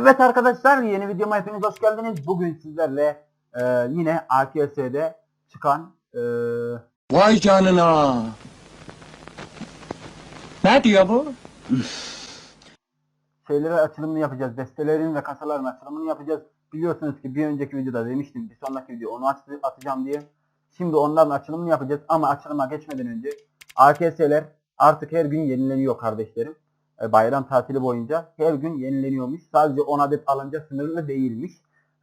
Evet arkadaşlar yeni videoma hepiniz hoş geldiniz. Bugün sizlerle e, yine AKS'de çıkan e, Vay canına. Ne diyor bu? şeylere açılımını yapacağız. Destelerin ve kasaların açılımını yapacağız. Biliyorsunuz ki bir önceki videoda demiştim bir sonraki video onu aç- atacağım diye. Şimdi onların açılımını yapacağız ama açılıma geçmeden önce AKS'ler artık her gün yenileniyor kardeşlerim. E, bayram tatili boyunca her gün yenileniyormuş. Sadece 10 adet alınca sınırlı değilmiş.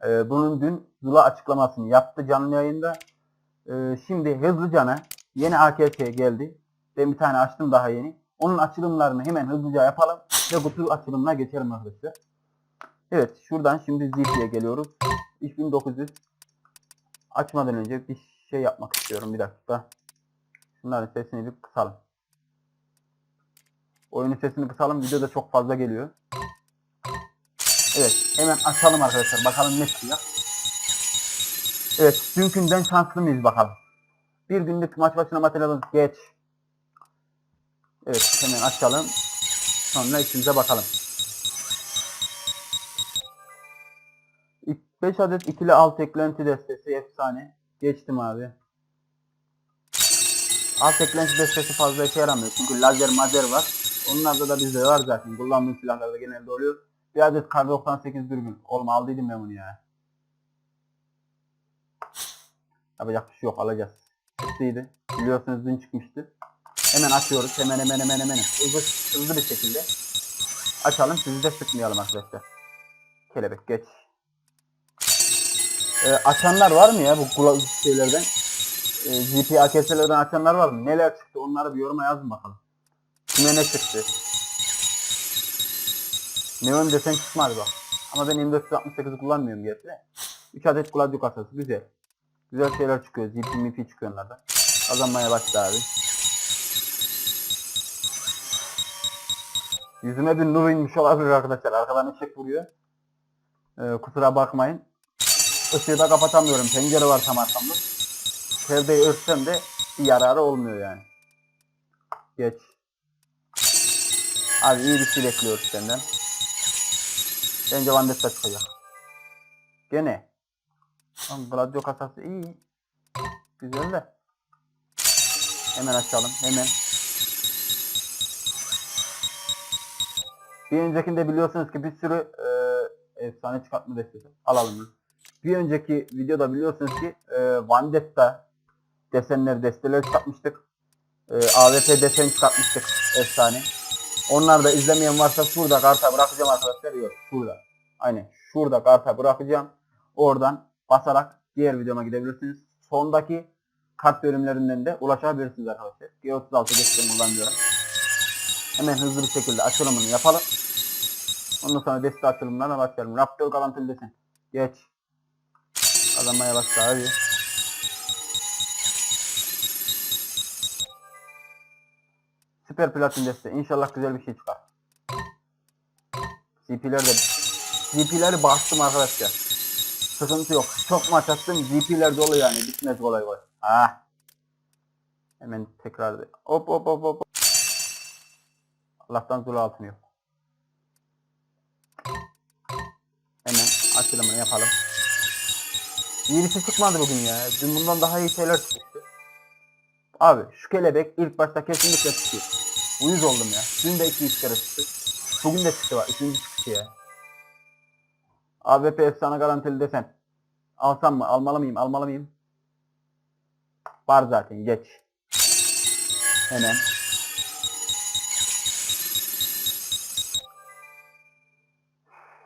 E, bunun dün Zula açıklamasını yaptı canlı yayında. E, şimdi hızlıcana yeni AKS geldi. Ben bir tane açtım daha yeni. Onun açılımlarını hemen hızlıca yapalım ve kutu açılımına geçelim arkadaşlar. Evet şuradan şimdi ZP'ye geliyoruz. 3900 açmadan önce bir şey yapmak istiyorum bir dakika. Şunların sesini bir kısalım. Oyunun sesini kısalım. Video da çok fazla geliyor. Evet hemen açalım arkadaşlar. Bakalım ne çıkıyor. Evet dünkünden şanslı mıyız bakalım. Bir günlük maç başına materyalımız geç. Evet hemen açalım. Sonra içimize bakalım. 5 adet ikili alt eklenti destesi efsane. Geçtim abi. Alt eklenti destesi fazla işe yaramıyor. Çünkü lazer mazer var. Onlarda da bizde var zaten. Kullandığım silahlarda genelde oluyor. Bir adet kar 98 dürbün. Oğlum aldıydım ben bunu ya. Yapacak bir şey yok alacağız. Çıktıydı. Biliyorsunuz dün çıkmıştı. Hemen açıyoruz. Hemen hemen hemen hemen. Hızlı, hızlı bir şekilde. Açalım. Sizi de sıkmayalım arkadaşlar. Kelebek geç. Ee, açanlar var mı ya bu kula şeylerden? Ee, GP AKS'lerden açanlar var mı? Neler çıktı? Onları bir yoruma yazın bakalım. Kime ne çıktı? Neon desen çıkmadı bak. Ama ben M468'i kullanmıyorum gerçi de. 3 adet Gladio kasası güzel. Güzel şeyler çıkıyor. ZP MP çıkıyor onlardan. Kazanmaya başladı abi. Yüzüme bir nur inmiş olabilir arkadaşlar. Arkadan ışık vuruyor. Ee, kusura bakmayın. Işığı da kapatamıyorum. Pencere var tam arkamda. Perdeyi örtsem de bir yararı olmuyor yani. Geç. Abi iyi bir şey bekliyoruz senden. Bence Vandetta çıkacak. Gene. Lan Gladio kasası iyi. Güzel de. Hemen açalım. Hemen. Bir öncekinde biliyorsunuz ki bir sürü e, efsane çıkartma destesi. Alalım. Bir önceki videoda biliyorsunuz ki e, Vandetta desenleri desteleri çıkartmıştık. E, AWP desen çıkartmıştık. Efsane. Onlar da izlemeyen varsa şurada karta bırakacağım arkadaşlar. Yok şurada. Aynen şurada karta bırakacağım. Oradan basarak diğer videoma gidebilirsiniz. Sondaki kart bölümlerinden de ulaşabilirsiniz arkadaşlar. G36 geçtim kullanıyorum. Hemen hızlı bir şekilde açılımını yapalım. Ondan sonra deste açılımlarına başlayalım. Raptor garantili desen. Geç. Kazanmaya başla hadi. Süper platin deste. İnşallah güzel bir şey çıkar. CP'ler de CP'leri bastım arkadaşlar. Sıkıntı yok. Çok maç attım. GP'ler dolu yani. Bitmez kolay kolay. Ah. Hemen tekrar. Hop hop hop hop. Allah'tan zulu altın yok. Hemen açılımını yapalım. İyisi çıkmadı bugün ya. Dün bundan daha iyi şeyler çıktı. Abi şu kelebek ilk başta kesinlikle çıktı. Uyuz oldum ya. Dün de 2-3 kere çıktı. Bugün de çıktı var. Üçüncü çıktı ya. AWP efsane garantili desen. Alsam mı? Almalı mıyım? Almalı mıyım? Var zaten. Geç. Hemen.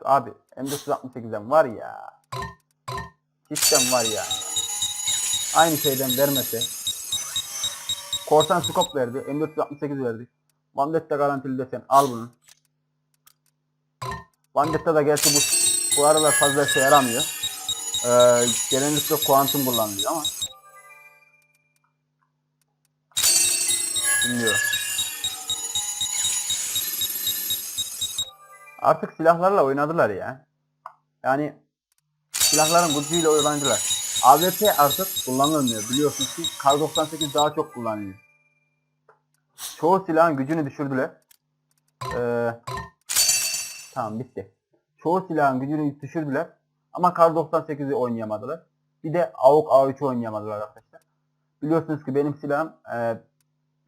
Abi M468'den var ya. Sistem var ya. Aynı şeyden vermese. Korsan scope verdi. M468 verdi. Vandetta garantili desen. Al bunu. Vandetta da gerçi bu bu aralar fazla işe yaramıyor. Ee, genellikle kuantum kullanılıyor ama. Bilmiyorum. Artık silahlarla oynadılar ya. Yani silahların gücüyle oynadılar. AWP artık kullanılmıyor. Biliyorsunuz ki Kar 98 daha çok kullanılıyor. Çoğu silahın gücünü düşürdüler. Ee, tamam bitti. çoğu silahın gücünü düşürdüler. Ama Kar 98'i oynayamadılar. Bir de AUK A3'ü oynayamadılar arkadaşlar. Biliyorsunuz ki benim silahım e,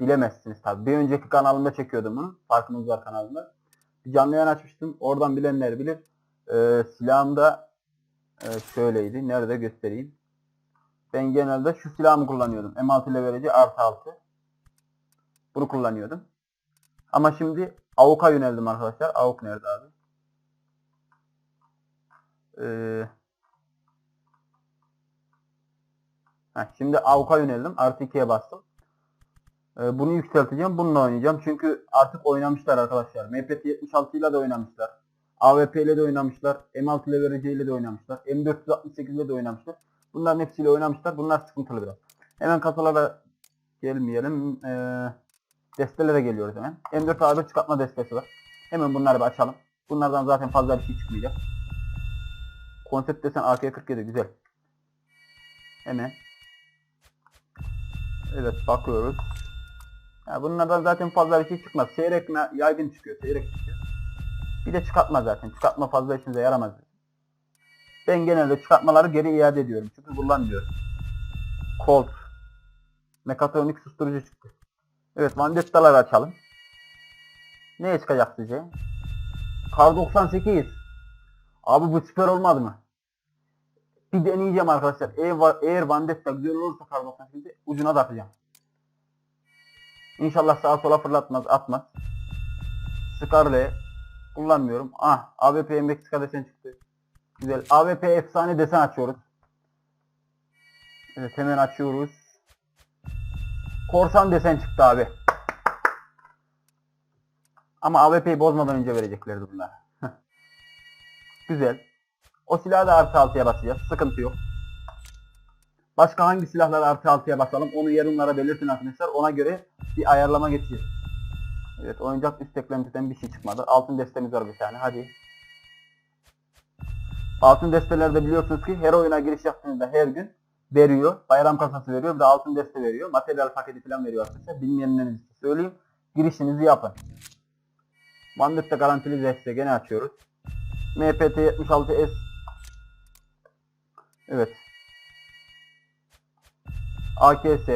bilemezsiniz tabi. Bir önceki kanalımda çekiyordum bunu. Farkınız var kanalımda. Bir canlı yayın açmıştım. Oradan bilenler bilir. E, silahım da e, şöyleydi. Nerede göstereyim. Ben genelde şu silahımı kullanıyordum. M6 ile verici artı 6. Bunu kullanıyordum. Ama şimdi AUK'a yöneldim arkadaşlar. AUK nerede abi? Ee, heh, şimdi AUK'a yöneldim. Artı 2'ye bastım. Ee, bunu yükselteceğim. Bununla oynayacağım. Çünkü artık oynamışlar arkadaşlar. MPT 76 ile de oynamışlar. AWP ile de oynamışlar. M6 ile verici ile de oynamışlar. M468 ile de oynamışlar. Bunların hepsiyle oynamışlar. Bunlar sıkıntılı biraz. Hemen kasalara gelmeyelim. Ee, destelere geliyoruz hemen. M4 A1 çıkartma destesi var. Hemen bunları bir açalım. Bunlardan zaten fazla bir şey çıkmayacak. Konsept desen AK-47 güzel. Hemen. Evet bakıyoruz. Ya bunlardan zaten fazla bir şey çıkmaz. Seyrek yaygın çıkıyor. Seyrek çıkıyor. Bir de çıkartma zaten. Çıkartma fazla işinize yaramaz. Ben genelde çıkartmaları geri iade ediyorum. Çünkü kullanmıyorum. Colt. Mekatronik susturucu çıktı. Evet Vandetta'ları açalım. Neye çıkacak sizce? Kar 98. Abi bu süper olmadı mı? Bir deneyeceğim arkadaşlar. Eğer, eğer Vandetta güzel olursa Kar 98'i ucuna da atacağım. İnşallah sağa sola fırlatmaz, atmaz. Scarlet kullanmıyorum. Ah, AWP Meksika desen çıktı. Güzel. AWP efsane desen açıyoruz. Evet hemen açıyoruz. Korsan desen çıktı abi. Ama AWP'yi bozmadan önce vereceklerdi bunlar. Güzel. O silahı da artı altıya basacağız. Sıkıntı yok. Başka hangi silahları artı altıya basalım onu yorumlara belirtin arkadaşlar. Ona göre bir ayarlama geçeceğiz. Evet oyuncak üst eklentiden bir şey çıkmadı. Altın destemiz var bir tane. Hadi. Altın destelerde biliyorsunuz ki her oyuna giriş yaptığınızda her gün veriyor. Bayram kasası veriyor. Bir de altın deste veriyor. Materyal paketi falan veriyor arkadaşlar. Bilmeyenleriniz için söyleyeyim. Girişinizi yapın. Bandit'te garantili deste gene açıyoruz. MPT 76S Evet. AKS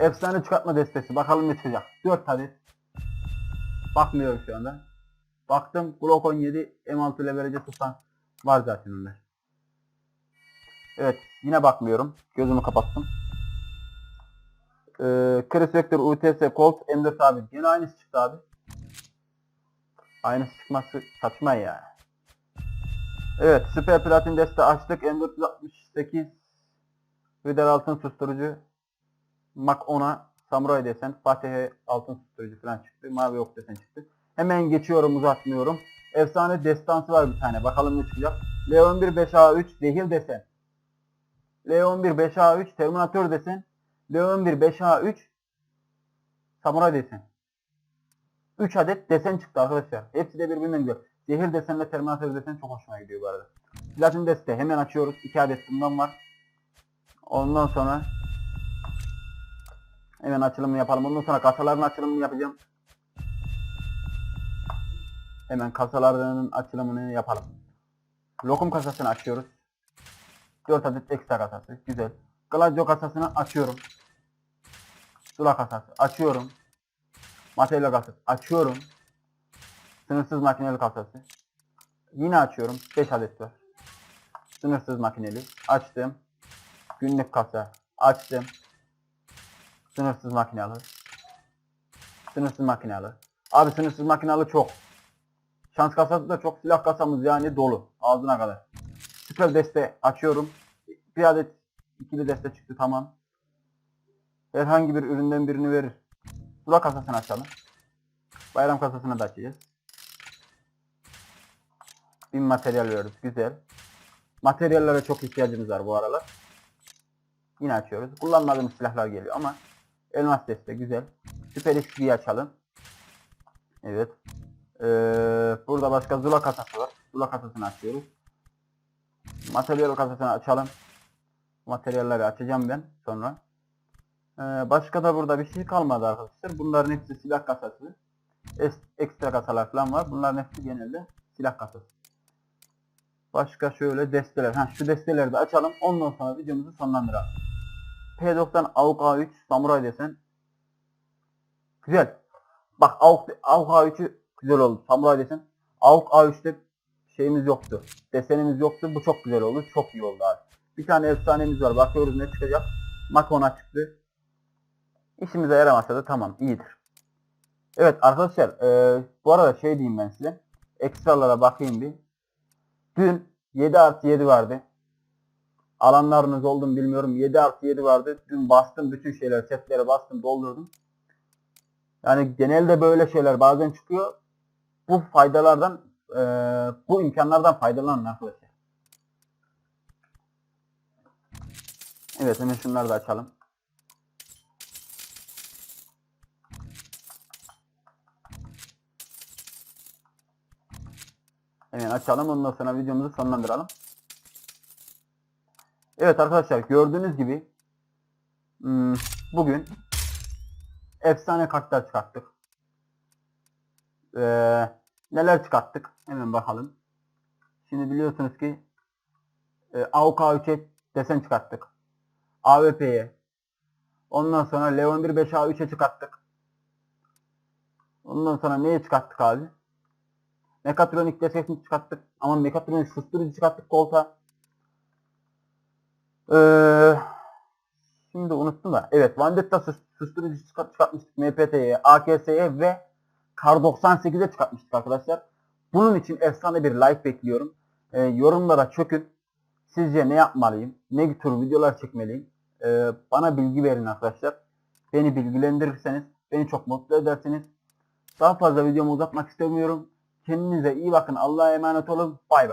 Efsane çıkartma destesi. Bakalım ne çıkacak. 4 adet. Bakmıyorum şu anda. Baktım. Glock 17 M6 ile verece tutan var zaten onlar. Evet. Yine bakmıyorum. Gözümü kapattım. Ee, Chris Vector UTS Colt M4 abi. Yine aynısı çıktı abi. Aynısı çıkması saçma ya. Evet. Süper Platin deste açtık. M468 Vidal altın susturucu. Mak 10'a Samuray desen. Fatih'e altın susturucu falan çıktı. Mavi ok desen çıktı. Hemen geçiyorum uzatmıyorum. Efsane destansı var bir tane. Bakalım ne çıkacak. L11 5A3 zehir desen. L11 5A3 Terminator desen. L11 5A3 Samuray desen. 3 adet desen çıktı arkadaşlar. Hepsi de birbirinden güzel. Zehir desenle Terminator desen çok hoşuma gidiyor bu arada. Platin deste hemen açıyoruz. 2 adet bundan var. Ondan sonra hemen açılımını yapalım. Ondan sonra kasaların açılımını yapacağım. Hemen kasalarının açılımını yapalım. Lokum kasasını açıyoruz. 4 adet ekstra kasası. Güzel. Gladio kasasını açıyorum. Sula kasası açıyorum. Materyal kasası açıyorum. Sınırsız makineli kasası. Yine açıyorum. 5 adet var. Sınırsız makineli. Açtım. Günlük kasa. Açtım. Sınırsız makinalı. Sınırsız makinalı. Abi sınırsız makinalı çok. Şans kasası da çok. Silah kasamız yani dolu. Ağzına kadar. Süper deste açıyorum. Bir adet ikili deste çıktı tamam. Herhangi bir üründen birini verir. Sula kasasını açalım. Bayram kasasını da açacağız. Bin materyal veriyoruz. Güzel. Materyallere çok ihtiyacımız var bu aralar. Yine açıyoruz. Kullanmadığımız silahlar geliyor ama elmas deste güzel. Süper XP'yi açalım. Evet. Ee, burada başka Zula kasası var. Zula kasasını açıyoruz. Materyal kasasını açalım. Materyalleri açacağım ben sonra. Ee, başka da burada bir şey kalmadı arkadaşlar. Bunların hepsi silah kasası. es- ekstra kasalar falan var. Bunların hepsi genelde silah kasası. Başka şöyle desteler. Ha, şu desteleri de açalım. Ondan sonra videomuzu sonlandıralım. P90 AUK A3 Samuray desen. Güzel. Bak AUK, AUK A3'ü güzel oldu. Samuray desen. AUK A3'te şeyimiz yoktu. Desenimiz yoktu. Bu çok güzel oldu. Çok iyi oldu abi. Bir tane efsanemiz var. Bakıyoruz ne çıkacak. Makona çıktı. İşimize yaramasa da tamam iyidir. Evet arkadaşlar e, bu arada şey diyeyim ben size. Ekstralara bakayım bir. Dün 7 artı 7 vardı. Alanlarınız oldu mu bilmiyorum. 7 artı 7 vardı. Dün bastım bütün şeyler setlere bastım doldurdum. Yani genelde böyle şeyler bazen çıkıyor. Bu faydalardan e, bu imkanlardan faydalanın arkadaşlar. Evet hemen şunları da açalım. Hemen açalım ondan sonra videomuzu sonlandıralım. Evet arkadaşlar gördüğünüz gibi hmm, bugün efsane kartlar çıkarttık. Ee, neler çıkarttık? Hemen bakalım. Şimdi biliyorsunuz ki e, AUK 3'e desen çıkarttık. AWP'ye. Ondan sonra Leon 1 5 A3'e çıkarttık. Ondan sonra neye çıkarttık abi? Mekatronik desesini çıkarttık. Ama mekatronik susturucu çıkarttık koltuğa. Ee, şimdi unuttum da. Evet Vandetta sus- susturucu çıkart- çıkartmıştık MPT'ye, AKS'ye ve Kar 98'e çıkartmıştık arkadaşlar. Bunun için efsane bir like bekliyorum. Ee, yorumlara çökün. Sizce ne yapmalıyım? Ne tür videolar çekmeliyim? Ee, bana bilgi verin arkadaşlar. Beni bilgilendirirseniz beni çok mutlu edersiniz. Daha fazla videomu uzatmak istemiyorum. Kendinize iyi bakın. Allah'a emanet olun. Bay bay.